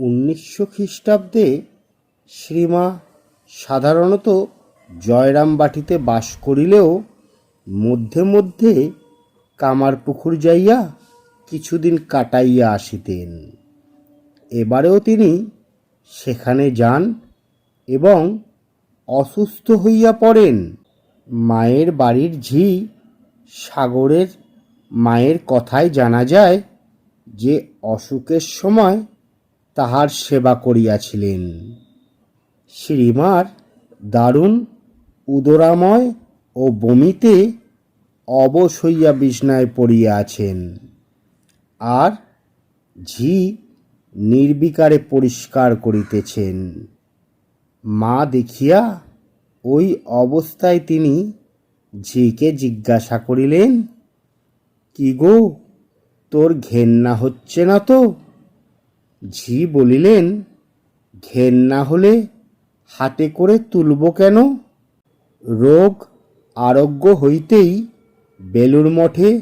উনিশশো খ্রিস্টাব্দে শ্রীমা সাধারণত জয়রামবাটিতে বাস করিলেও মধ্যে মধ্যে কামারপুকুর যাইয়া কিছুদিন কাটাইয়া আসিতেন। এবারেও তিনি সেখানে যান এবং অসুস্থ হইয়া পড়েন। মায়ের বাড়ির ঝি সাগরের মায়ের কথায় জানা যায় যে অসুখের সময় তাহার সেবা করিয়াছিলেন। শ্রীমার দারুণ উদরাময় ও বমিতে অবশ হইয়া বিছনায় পড়িয়া আছেন। আর ঝি নির্বিকারে পরিষ্কার করিতেছেন। মা দেখিয়া ওই অবস্থায় তিনি ঝিকে জিজ্ঞাসা করিলেন, কি গো, তোর ঘেন্না হচ্ছে না তো? ঝি বলিলেন ঘেন্না হলে হাতে করে তুলব কেন? রোগ আরোগ্য হইতেই বেলুর মঠে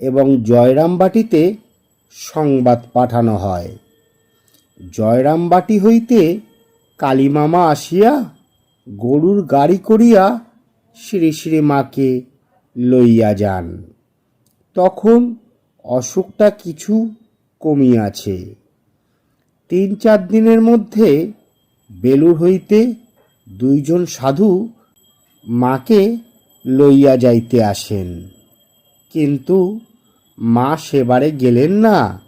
এবং জয়রামবাটিতে সংবাদ পাঠানো হয়। জয়রামবাটি হইতে কালীমামা আসিয়া গরুর গাড়ি করিয়া শ্রী শ্রী মাকে লইয়া যান। তখন অসুখটা কিছু কমিয়াছে। তিন চার দিনের মধ্যে বেলুর হইতে দুইজন সাধু মাকে লইয়া যাইতে আসেন। কিন্তু মা সেবারে গেলেন না।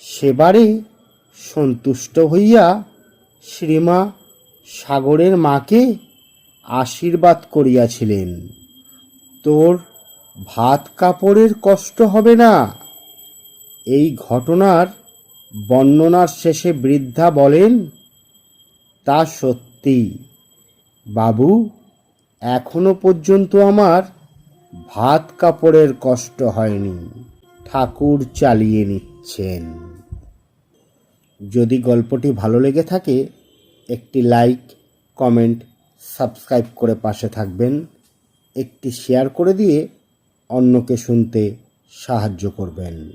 সেবারে সন্তুষ্ট হইয়া শ্রীমা সাগরের মাকে আশীর্বাদ করিয়াছিলেন। তোর ভাত কাপড়ের কষ্ট হবে না। এই ঘটনার বর্ণনার শেষে বৃদ্ধা বলেন, তা সত্যি বাবু, এখনও পর্যন্ত আমার ভাত কাপড়ের কষ্ট হয়নি। ঠাকুর চালিয়ে নিচ্ছেন। যদি গল্পটি ভালো লেগে থাকে, একটি লাইক, কমেন্ট, সাবস্ক্রাইব করে পাশে থাকবেন। একটি শেয়ার করে দিয়ে অন্যকে শুনতে সাহায্য করবেন।